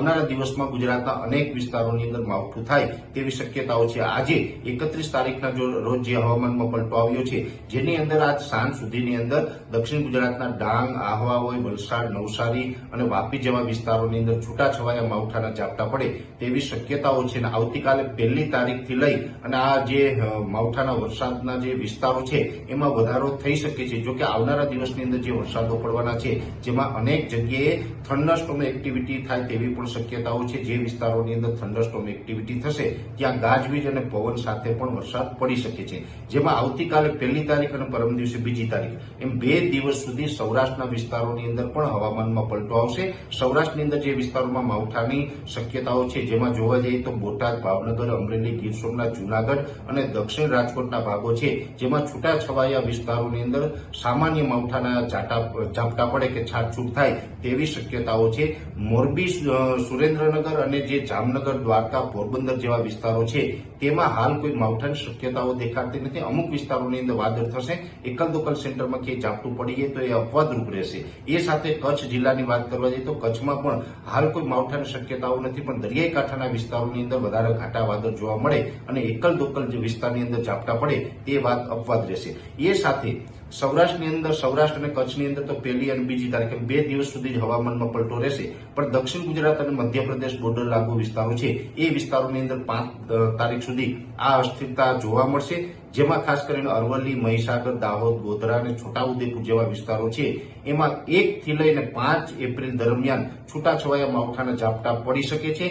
આવનારા દિવસમાં ગુજરાતના અનેક વિસ્તારોની અંદર માવઠું થાય તેવી શક્યતાઓ છે. આજે એકત્રીસ તારીખના રોજ જે હવામાનમાં પલટો આવ્યો છે, જેની અંદર આજ સાંજ સુધીની અંદર દક્ષિણ ગુજરાતના ડાંગ આહવા હોય વલસાડ, નવસારી અને વાપી જેવા વિસ્તારોની અંદર છૂટાછવાયા માવઠાના ઝાપટા પડે તેવી શક્યતાઓ છે. અને આવતીકાલે પહેલી તારીખથી લઈ અને આ જે માવઠાના વરસાદના જે વિસ્તારો છે, એમાં વધારો થઈ શકે છે. જોકે આવનારા દિવસની અંદર જે વરસાદો પડવાના છે, જેમાં અનેક જગ્યાએ થંડરસ્ટોમ એક્ટિવિટી થાય તેવી પણ શક્યતાઓ છે જે વિસ્તારોની અંદર થંડરસ્ટોમ એક્ટિવિટી થશે, ત્યાં ગાજવીજ અને પવન સાથે પણ વરસાદ પડી શકે છે. જેમાં આવતીકાલે પહેલી તારીખ અને પરમ દિવસે બીજી તારીખ. એમ બે દિવસ સુધી સૌરાષ્ટ્રના વિસ્તારોની અંદર પણ હવામાનમાં પલટો આવશે. સૌરાષ્ટ્રની અંદર જે વિસ્તારોમાં માવઠાની શક્યતાઓ છે, જેમાં જોવા જઈએ તો બોટાદ, ભાવનગર, અમરેલી, ગીર સોમનાથ, જૂનાગઢ અને દક્ષિણ રાજકોટના ભાગો છે, જેમાં છૂટાછવાયા વિસ્તારોની અંદર સામાન્ય માવઠાના ઝાટા, ઝાપટા પડે કે છાટછૂટ થાય તેવી શક્યતાઓ છે. મોરબી સુરેન્દ્રનગર અને જે જામનગર, દ્વારકા, પોરબંદર જેવા વિસ્તારો છે, તેમાં હાલ કોઈ માવઠાની શક્યતાઓ દેખાતી નથી. અમુક વિસ્તારોની અંદર વાદળ થશે. એકલ દોકલ સેન્ટરમાં ક્યાંય ઝાપટું પડી જાય તો એ અપવાદરૂપ રહેશે. એ સાથે કચ્છ જિલ્લાની વાત કરવા જઈએ તો કચ્છમાં પણ હાલ કોઈ માવઠાની શક્યતાઓ નથી, પણ દરિયાઈ કાંઠાના વિસ્તારોની અંદર વધારે ઘાટા વાદળ જોવા મળે અને એકલ દોકલ જે વિસ્તારની અંદર ઝાપટા પડે, તે વાત અપવાદ રહેશે. એ સાથે સૌરાષ્ટ્રની અંદર, સૌરાષ્ટ્ર અને કચ્છની અંદર તો પહેલી અને બીજી તારીખે બે દિવસ સુધી જ હવામાનમાં પલટો રહેશે. પણ દક્ષિણ ગુજરાત અને મધ્યપ્રદેશ બોર્ડર લાગુ વિસ્તારો છે. એ વિસ્તારોની અંદર પાંચ તારીખ સુધી આ અસ્થિરતા જોવા મળશે. જેમાં ખાસ કરીને અરવલ્લી, મહીસાગર, દાહોદ, ગોધરા અને છોટાઉદેપુર જેવા વિસ્તારો છે. એમાં એક થી લઈને પાંચ એપ્રિલ દરમિયાન છૂટાછવાયા માવઠાના ઝાપટા પડી શકે છે.